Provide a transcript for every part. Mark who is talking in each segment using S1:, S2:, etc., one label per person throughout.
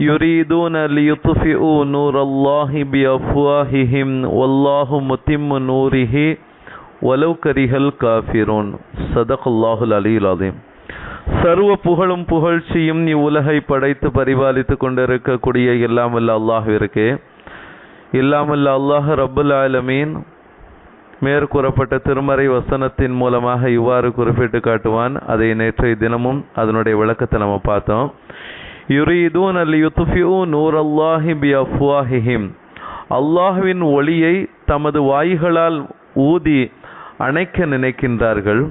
S1: يريدون ليطفئوا نور الله بأفواههم والله متم نوره ولو كره الكافرون صدق الله العلي العظيم சர்வ புகழும் புகழ்ச்சியும் இவ்வுலகை படைத்து பரிபாலித்து கொண்டிருக்கக்கூடிய இல்லாமல்ல அல்லாஹ்விற்கு இல்லாமல்ல அல்லாஹ் ரப்புல் ஆலமீன் மேற்கூறப்பட்ட திருமறை வசனத்தின் மூலமாக இவ்வாறு குறிப்பிட்டு காட்டுவான் அதை நேற்றைய தினமும் அதனுடைய விளக்கத்தை நம்ம பார்த்தோம் யுரீதூன் அல் யுத்ஃபியூ நூர் அல்லாஹி பி அஃப்வாஹிஹிம் அல்லாஹ்வின் ஒளியை தமது வாய்களால் ஊதி அணைக்க நினைக்கின்றார்கள்.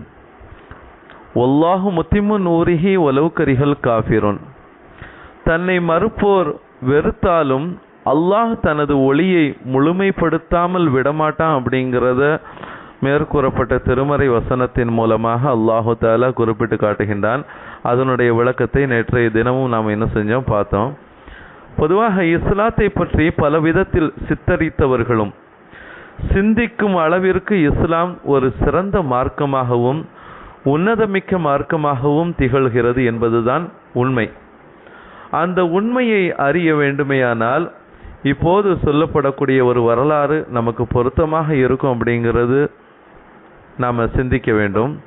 S1: ஒல்லாஹு முத்திமு நூரிஹி ஒலவுக்கரிகள் கரிகள் தன்னை மறுப்போர் வெறுத்தாலும் அல்லாஹ் தனது ஒளியை முழுமைப்படுத்தாமல் விடமாட்டான் அப்படிங்கிறத மேற்கூறப்பட்ட திருமறை வசனத்தின் மூலமாக அல்லாஹு தாலா குறிப்பிட்டு காட்டுகின்றான். அதனுடைய விளக்கத்தை நேற்றைய தினமும் நாம் என்ன செஞ்சோம்? பார்த்தோம். பொதுவாக இஸ்லாத்தை பற்றி பல விதத்தில் சித்தரித்தவர்களும் சிந்திக்கும் அளவிற்கு இஸ்லாம் ஒரு சிறந்த மார்க்கமாகவும் உன்னதமிக்க மார்க்கமாகவும் திகழ்கிறது என்பதுதான் உண்மை. அந்த உண்மையை அறிய வேண்டுமேயானால் இப்போது சொல்லப்படக்கூடிய ஒரு வரலாறு நமக்கு பொருத்தமாக இருக்கும் அப்படிங்கிறது நாம் சிந்திக்க வேண்டும்.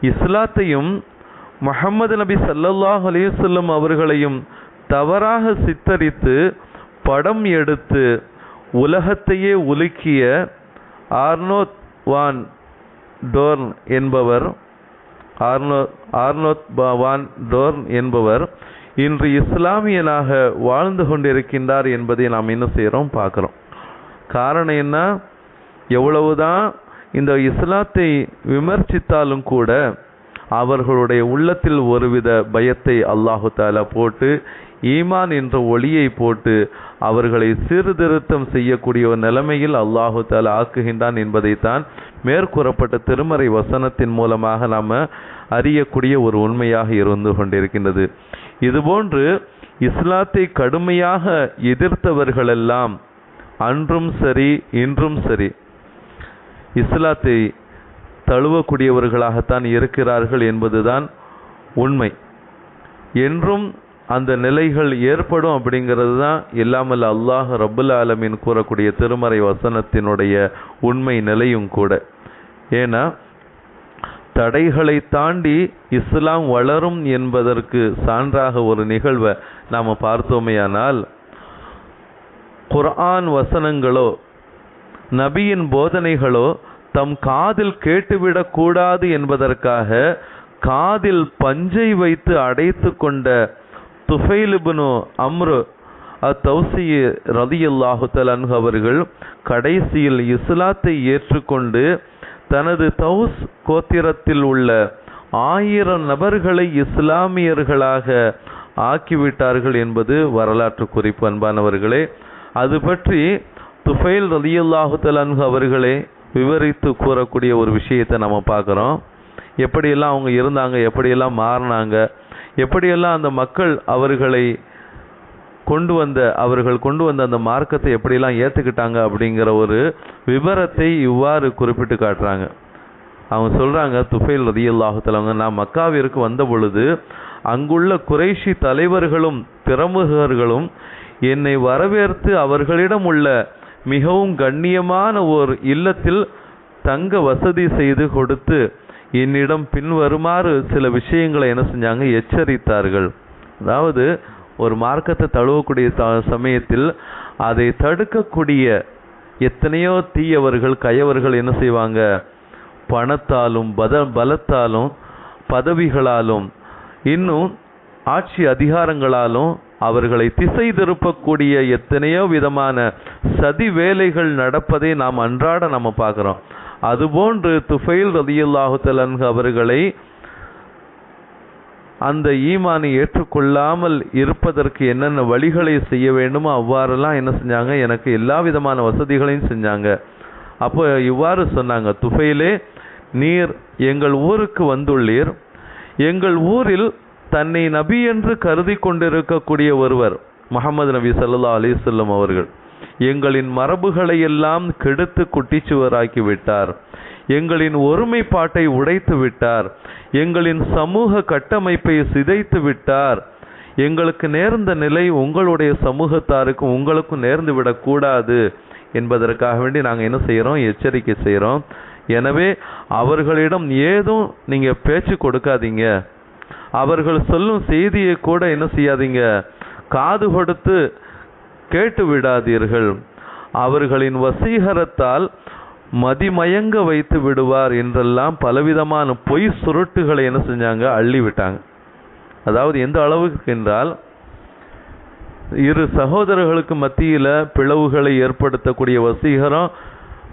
S1: இஸ்லாத்தையும் முகமது நபி சல்லல்லாஹ் அலிசல்லம் அவர்களையும் தவறாக சித்தரித்து படம் எடுத்து உலகத்தையே உலுக்கிய ஆர்னோத் வான் டோர்ன் என்பவர் ஆர்னோ ஆர்னோத் வான் டோர்ன் என்பவர் இன்று இஸ்லாமியனாக வாழ்ந்து கொண்டிருக்கின்றார் என்பதை நாம் என்ன செய்கிறோம் பார்க்குறோம். காரணம் என்ன? எவ்வளவுதான் இந்த இஸ்லாத்தை விமர்சித்தாலும் கூட அவர்களுடைய உள்ளத்தில் ஒருவித பயத்தை அல்லாஹு தாலா போட்டு ஈமான் என்ற ஒளியை போட்டு அவர்களை சீர்திருத்தம் செய்யக்கூடிய ஒரு நிலைமையில் அல்லாஹு தாலா ஆக்குகின்றான் என்பதைத்தான் மேற்கூறப்பட்ட திருமறை வசனத்தின் மூலமாக நாம் அறியக்கூடிய ஒரு உண்மையாக இருந்து கொண்டிருக்கின்றது. இதுபோன்று இஸ்லாத்தை கடுமையாக எதிர்த்தவர்களெல்லாம் அன்றும் சரி இன்றும் சரி இஸ்லாத்தை தழுவக்கூடியவர்களாகத்தான் இருக்கிறார்கள் என்பதுதான் உண்மை. என்றும் அந்த நிலைகள் ஏற்படும் அப்படிங்கிறது தான் இல்லாமல் அல்லாஹ் ரபுல் ஆலமின் கூறக்கூடிய திருமறை வசனத்தினுடைய உண்மை நிலையும் கூட. ஏன்னா தடைகளை தாண்டி இஸ்லாம் வளரும் என்பதற்கு சான்றாக ஒரு நிகழ்வை நாம் பார்த்தோமேயானால் குர்ஆன் வசனங்களோ நபியின் போதனைகளோ தம் காதில் கேட்டுவிடக் கூடாது என்பதற்காக காதில் பஞ்சை வைத்து அடைத்து கொண்ட துஃபைலிபுனு அம்ரு அத்தௌசி ரதியுல்லாஹு தலன்ஹு அவர்கள் கடைசியில் இஸ்லாத்தை ஏற்றுக்கொண்டு தனது தௌஸ் கோத்திரத்தில் உள்ள ஆயிரம் நபர்களை இஸ்லாமியர்களாக ஆக்கிவிட்டார்கள் என்பது வரலாற்று குறிப்பு அன்பானவர்களே. அது பற்றி துஃபைல் ரதியுல்லாஹு தலன்ஹு அவர்களே விவரித்து கூறக்கூடிய ஒரு விஷயத்தை நம்ம பார்க்குறோம். எப்படியெல்லாம் அவங்க இருந்தாங்க எப்படியெல்லாம் மாறினாங்க எப்படியெல்லாம் அந்த மக்கள் அவர்களை கொண்டு வந்த அவர்கள் கொண்டு வந்த அந்த மார்க்கத்தை எப்படியெல்லாம் ஏற்றுக்கிட்டாங்க அப்படிங்கிற ஒரு விவரத்தை இவ்வாறு குறிப்பிட்டு காட்டுறாங்க. அவங்க சொல்கிறாங்க துஃபைல் ரதியுல்லாஹுத்தலவங்க நான் மக்காவிற்கு வந்த பொழுது அங்குள்ள குறைஷி தலைவர்களும் பிரமுகர்களும் என்னை வரவேற்று அவர்களிடம் உள்ள மிகவும் கண்ணியமான ஒரு இல்லத்தில் தங்க வசதி செய்து கொடுத்து என்னிடம் பின்வருமாறு சில விஷயங்களை என்ன செஞ்சாங்க? எச்சரித்தார்கள். அதாவது ஒரு மார்க்கத்தை தழுவக்கூடிய சமயத்தில் அதை தடுக்கக்கூடிய எத்தனையோ தீயவர்கள் கயவர்கள் என்ன செய்வாங்க? பணத்தாலும் பத பலத்தாலும் பதவிகளாலும் இன்னும் ஆட்சி அதிகாரங்களாலும் அவர்களை திசை திருப்பக்கூடிய எத்தனையோ விதமான சதி வேலைகள் நடப்பதை நாம் அன்றாட நம்ம பார்க்குறோம். அதுபோன்று துஃபைல் ரதியுல்லாஹுத்தலன்கு அவர்களை அந்த ஈமானை ஏற்றுக்கொள்ளாமல் இருப்பதற்கு என்னென்ன வழிகளை செய்ய வேண்டுமோ அவ்வாறெல்லாம் என்ன செஞ்சாங்க? எனக்கு எல்லா விதமான வசதிகளையும் செஞ்சாங்க. அப்போ இவ்வாறு சொன்னாங்க துஃபைலே நீர் எங்கள் ஊருக்கு வந்துள்ளீர். எங்கள் ஊரில் தன்னை நபி என்று கருதி கொண்டிருக்கக்கூடிய ஒருவர் முகமது நபி சல்லா அலிசல்லம் அவர்கள் எங்களின் மரபுகளை எல்லாம் கெடுத்து குட்டிச்சுவராக்கி விட்டார். எங்களின் ஒருமைப்பாட்டை உடைத்து விட்டார். எங்களின் சமூக கட்டமைப்பை சிதைத்து விட்டார். எங்களுக்கு நேர்ந்த நிலை உங்களுடைய சமூகத்தாருக்கும் உங்களுக்கும் நேர்ந்து விடக்கூடாது என்பதற்காக வேண்டி நாங்கள் என்ன செய்கிறோம் எச்சரிக்கை செய்கிறோம் எனவே அவர்களிடம் ஏதும் நீங்கள் பேச்சு கொடுக்காதீங்க. அவர்கள் சொல்லும் செய்தியை கூட என்ன செய்யாதீங்க? காது கொடுத்து கேட்டு விடாதீர்கள். அவர்களின் வசீகரத்தால் மதிமயங்க வைத்து விடுவார் என்றெல்லாம் பலவிதமான பொய் சுருட்டுகளை என்ன செஞ்சாங்க? அள்ளி விட்டாங்க. அதாவது எந்த அளவுக்கு என்றால் இரு சகோதரர்களுக்கு மத்தியில் பிளவுகளை ஏற்படுத்தக்கூடிய வசீகரம்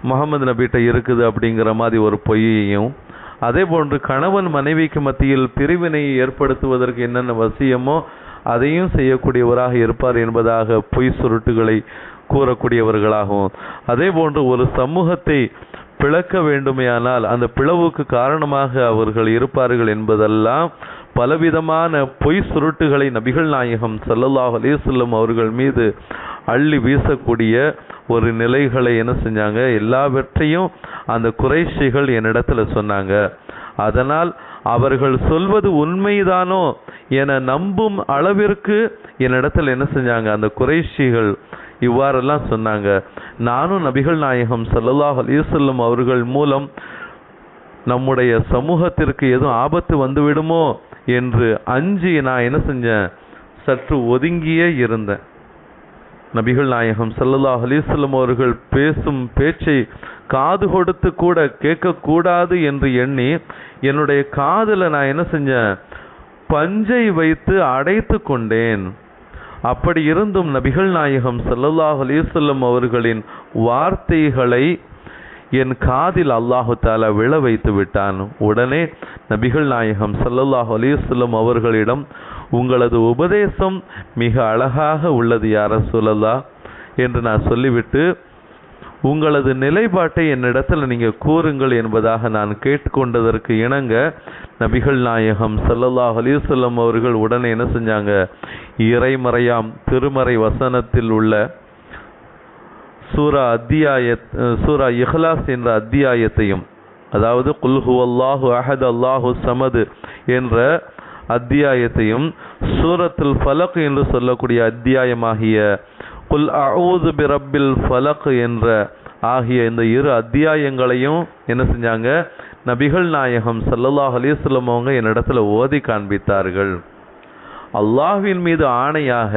S1: முகமது நபிகிட்ட இருக்குது அப்படிங்கிற மாதிரி ஒரு பொய்யையும் அதே போன்று கணவன் மனைவிக்கு மத்தியில் பிரிவினை ஏற்படுத்துவதற்கு என்னென்ன வசியமோ அதையும் செய்யக்கூடியவராக இருப்பார் என்பதாக பொய் சுருட்டுகளை கூறக்கூடியவர்களாகவும். அதே போன்று ஒரு சமூகத்தை பிளக்க வேண்டுமையானால் அந்த பிளவுக்கு காரணமாக அவர்கள் இருப்பார்கள் என்பதெல்லாம் பலவிதமான பொய் சுருட்டுகளை நபிகள் நாயகம் சல்லல்லாஹ் அலேசல்லம் அவர்கள் மீது அள்ளி வீசக்கூடிய ஒரு நிலைகளை என்ன செஞ்சாங்க? எல்லாவற்றையும் அந்த குறைஷிகள் என்னிடத்துல சொன்னாங்க. அதனால் அவர்கள் சொல்வது உண்மைதானோ என நம்பும் அளவிற்கு என்னிடத்துல என்ன செஞ்சாங்க? அந்த குறைஷிகள் இவ்வாறெல்லாம் சொன்னாங்க. நானும் நபிகள் நாயகம் ஸல்லல்லாஹு அலிசல்லம் அவர்கள் மூலம் நம்முடைய சமூகத்திற்கு எதுவும் ஆபத்து வந்துவிடுமோ என்று அஞ்சு நான் என்ன செஞ்சேன்? சற்று ஒதுங்கியே இருந்தேன். நபிகள் நாயகம் சல்லல்லா அலிஸ்லம் அவர்கள் பேசும் பேச்சை காது கொடுத்து கூட கேட்கக்கூடாது என்று எண்ணி என்னுடைய காதுல நான் என்ன செஞ்சேன்? பஞ்சை வைத்து அடைத்து கொண்டேன். அப்படி இருந்தும் நபிகள் நாயகம் சல்லல்லாஹ் அலைஹி அவர்களின் வார்த்தைகளை என் காதில் அல்லாஹு தாலா விழ வைத்து விட்டான். உடனே நபிகள் நாயகம் சல்லல்லாஹ் அலைஹி அவர்களிடம் உங்களது உபதேசம் மிக அழகாக உள்ளது யார சொல்லலா என்று நான் சொல்லிவிட்டு உங்களது நிலைப்பாட்டை என்னிடத்தில் நீங்கள் கூறுங்கள் என்பதாக நான் கேட்டுக்கொண்டதற்கு இணங்க நபிகள் நாயகம் சல்லல்லாஹ் அலைஹி அவர்கள் உடனே என்ன செஞ்சாங்க? இறைமறையாம் திருமறை வசனத்தில் உள்ள சூரா அத்தியாய சூரா இஹ்லாஸ் என்ற அத்தியாயத்தையும் அதாவது குல்ஹு அல்லாஹு அஹத் அல்லாஹு சமது என்ற அத்தியாயத்தையும் சூரத்துல் ஃபலக் என்று சொல்லக்கூடிய அத்தியாயமாகிய குல் அவுது பிரபில் ஃபலக் என்ற ஆகிய இந்த இரு அத்தியாயங்களையும் என்ன செஞ்சாங்க? நபிகள் நாயகம் சல்லல்லாஹ் அலிஸ்லம் அவங்க என்னிடத்துல ஓதி காண்பித்தார்கள். அல்லாஹ்வின் மீது ஆணையாக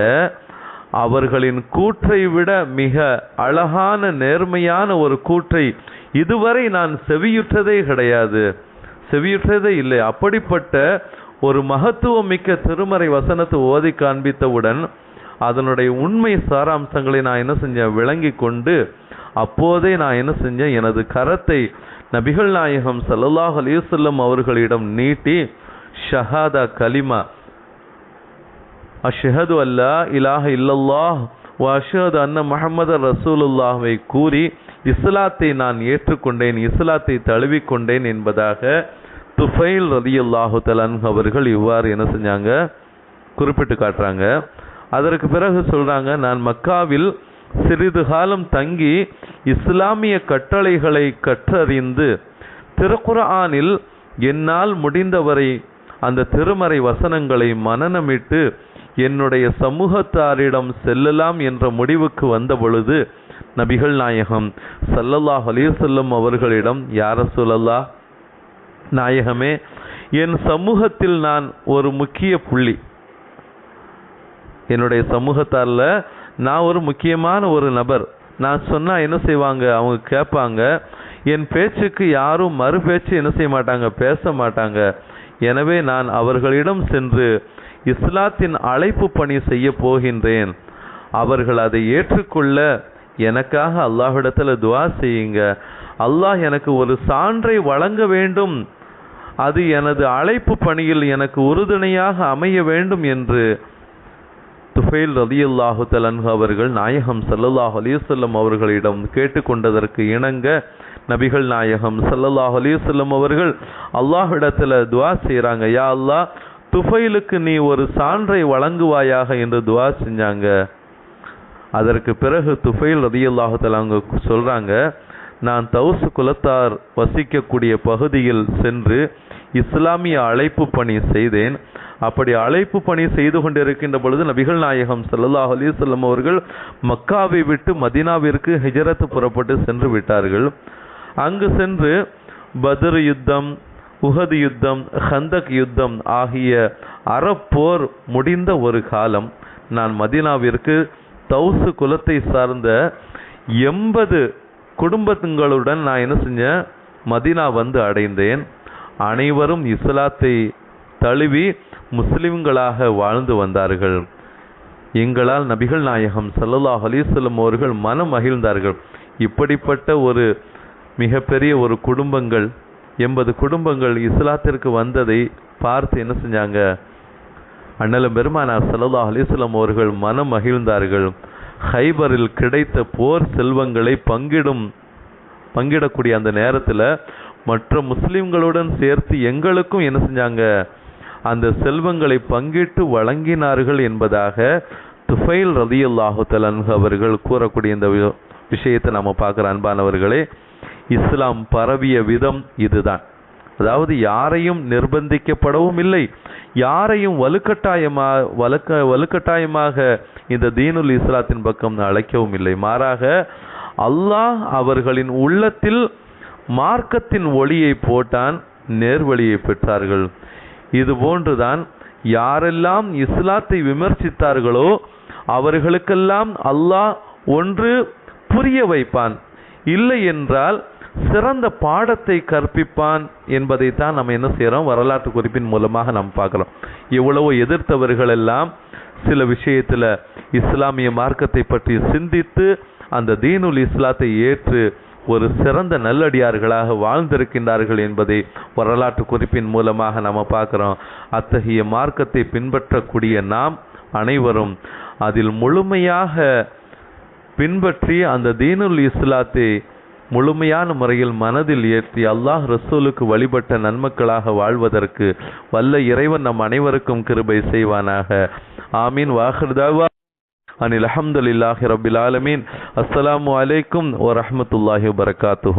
S1: அவர்களின் கூற்றை விட மிக அழகான நேர்மையான ஒரு கூற்றை இதுவரை நான் செவியுற்றதே கிடையாது. செவியுற்றதே இல்லை. அப்படிப்பட்ட ஒரு மகத்துவம் மிக்க திருமறை வசனத்தை ஓதி காண்பித்தவுடன் அதனுடைய உண்மை சாராம்சங்களை நான் என்ன செஞ்சேன்? விளங்கி கொண்டு அப்போதே நான் என்ன செஞ்சேன்? எனது கரத்தை நபிகள் நாயகம் சல்லாஹ் அலிசல்லம் அவர்களிடம் நீட்டி ஷஹாதா கலிமா அஷ்ஹது அல்லா இலாஹ இல்லல்லாஹ் ஓ அஷ்ஹது அன்ன முகமது ரசூலுல்லாஹ்வை கூறி இஸ்லாத்தை நான் ஏற்றுக்கொண்டேன் இஸ்லாத்தை தழுவிக்கொண்டேன் என்பதாக துஃபைல் ரதியுல்லாஹு தலன் அவர்கள் இவ்வாறு என்ன செஞ்சாங்க? குறிப்பிட்டு காட்டுறாங்க. அதற்கு பிறகு சொல்கிறாங்க நான் மக்காவில் சிறிது காலம் தங்கி இஸ்லாமிய கட்டளைகளை கற்றறிந்து திருக்குறானில் என்னால் முடிந்தவரை அந்த திருமறை வசனங்களை மனனமிட்டு என்னுடைய சமூகத்தாரிடம் செல்லலாம் என்ற முடிவுக்கு வந்த பொழுது நபிகள் நாயகம் சல்லல்லாஹ் அலைஹி அவர்களிடம் யார சொல்லல்லா நாயகமே என் சமூகத்தில் நான் ஒரு முக்கிய புள்ளி. என்னுடைய சமூகத்தாரில் நான் ஒரு முக்கியமான ஒரு நபர். நான் சொன்னா என்ன செய்வாங்க? அவங்க கேட்பாங்க. என் பேச்சுக்கு யாரும் மறு பேச்சு என்ன செய்ய மாட்டாங்க? பேச மாட்டாங்க. எனவே நான் அவர்களிடம் சென்று இஸ்லாத்தின் அழைப்பு பணி செய்ய போகின்றேன். அவர்கள் அதை ஏற்றுக்கொள்ள எனக்காக அல்லாஹிடத்தில் துவா செய்யுங்க. அல்லாஹ் எனக்கு ஒரு சான்றை வழங்க வேண்டும். அது எனது அழைப்பு பணியில் எனக்கு உறுதுணையாக அமைய வேண்டும் என்று. துஃபைல் ரலியல்லாஹு தலன்ஹு அவர்கள் நாயகம் சல்லல்லாஹ் அலைஹி அவர்களிடம் கேட்டுக்கொண்டதற்கு இணங்க நபிகள் நாயகம் சல்லல்லாஹ் அலைஹி அவர்கள் அல்லாஹிடத்தில் துவா செய்கிறாங்க யா அல்லாஹ் துஃபைலுக்கு நீ ஒரு சான்றை வழங்குவாயாக என்று துவா செஞ்சாங்க. அதற்கு பிறகு துஃபைல் ரதியுல்லாஹத்தில் அவங்க சொல்கிறாங்க நான் தௌசு குலத்தார் வசிக்கக்கூடிய பகுதியில் சென்று இஸ்லாமிய அழைப்பு பணி செய்தேன். அப்படி அழைப்பு பணி செய்து கொண்டிருக்கின்ற பொழுது நபிகள் நாயகம் சல்லாஹ் அலிசல்லம் அவர்கள் மக்காவை விட்டு மதீனாவிற்கு ஹிஜரத்து புறப்பட்டு சென்று விட்டார்கள். அங்கு சென்று பத்ர் யுத்தம் உஹது யுத்தம் ஹந்தக் யுத்தம் ஆகிய அறப்போர் முடிந்த ஒரு காலம். நான் மதீனாவிற்கு தௌசு குலத்தை சார்ந்த எண்பது குடும்பங்களுடன் நான் என்ன செஞ்சேன்? மதீனா வந்து அடைந்தேன். அனைவரும் இஸ்லாத்தை தழுவி முஸ்லிம்களாக வாழ்ந்து வந்தார்கள். எங்களால் நபிகள் நாயகம் சல்லல்லாஹ் அலைஹி அவர்கள் மனம் மகிழ்ந்தார்கள். இப்படிப்பட்ட ஒரு மிகப்பெரிய ஒரு குடும்பங்கள் எண்பது குடும்பங்கள் இஸ்லாத்திற்கு வந்ததை பார்த்து என்ன செஞ்சாங்க? அண்ணலும் பெருமானார் ஸல்லல்லாஹு அலிஸ்லாம் அவர்கள் மனம் மகிழ்ந்தார்கள். ஹைபரில் கிடைத்த போர் செல்வங்களை பங்கிடும் பங்கிடக்கூடிய அந்த நேரத்தில் மற்ற முஸ்லிம்களுடன் சேர்த்து எங்களுக்கும் என்ன செஞ்சாங்க? அந்த செல்வங்களை பங்கிட்டு வழங்கினார்கள் என்பதாக துஃபைல் ரதியுல்லாஹு தலன்ஹு அவர்கள் கூறக்கூடிய இந்த வி- விஷயத்தை நம்ம பார்க்குற அன்பானவர்களே இஸ்லாம் பரவிய விதம் இதுதான். அதாவது யாரையும் நிர்பந்திக்கப்படவும் இல்லை. யாரையும் வலுக்கட்டாயமாக வலுக்க வலுக்கட்டாயமாக இந்த தீனுல் இஸ்லாத்தின் பக்கம் அழைக்கவும் இல்லை. மாறாக அல்லாஹ் அவர்களின் உள்ளத்தில் மார்க்கத்தின் ஒளியை போட்டான் நேர்வழியை பெற்றார்கள். இது போன்றுதான் யாரெல்லாம் இஸ்லாத்தை விமர்சித்தார்களோ அவர்களுக்கெல்லாம் அல்லாஹ் ஒன்று புரிய வைப்பான். இல்லை என்றால் சிறந்த பாடத்தை கற்பிப்பான் என்பதை தான் நம்ம என்ன செய்கிறோம் வரலாற்று குறிப்பின் மூலமாக நாம் பார்க்குறோம். எவ்வளவோ எதிர்த்தவர்கள் எல்லாம் சில விஷயத்தில் இஸ்லாமிய மார்க்கத்தை பற்றி சிந்தித்து அந்த தீனுல் இஸ்லாத்தை ஏற்று ஒரு சிறந்த நல்லடியார்களாக வாழ்ந்திருக்கின்றார்கள் என்பதை வரலாற்று குறிப்பின் மூலமாக நம்ம பார்க்குறோம். அத்தகைய மார்க்கத்தை பின்பற்றக்கூடிய நாம் அனைவரும் அதில் முழுமையாக பின்பற்றி அந்த தீனுல் இஸ்லாத்தை முழுமையான முறையில் மனதில் ஏற்றி அல்லாஹ் ரசூலுக்கு வழிபட்ட நன்மக்களாக வாழ்வதற்கு வல்ல இறைவன் நம் அனைவருக்கும் கிருபை செய்வானாக. ஆமீன். வாஹர்தாவா அனில் அஹமதுல்லாஹி ரபில் ஆலமீன். அஸ்ஸலாமு அலைக்கும் வரஹ்மத்துல்லாஹி வரகாத்துஹோ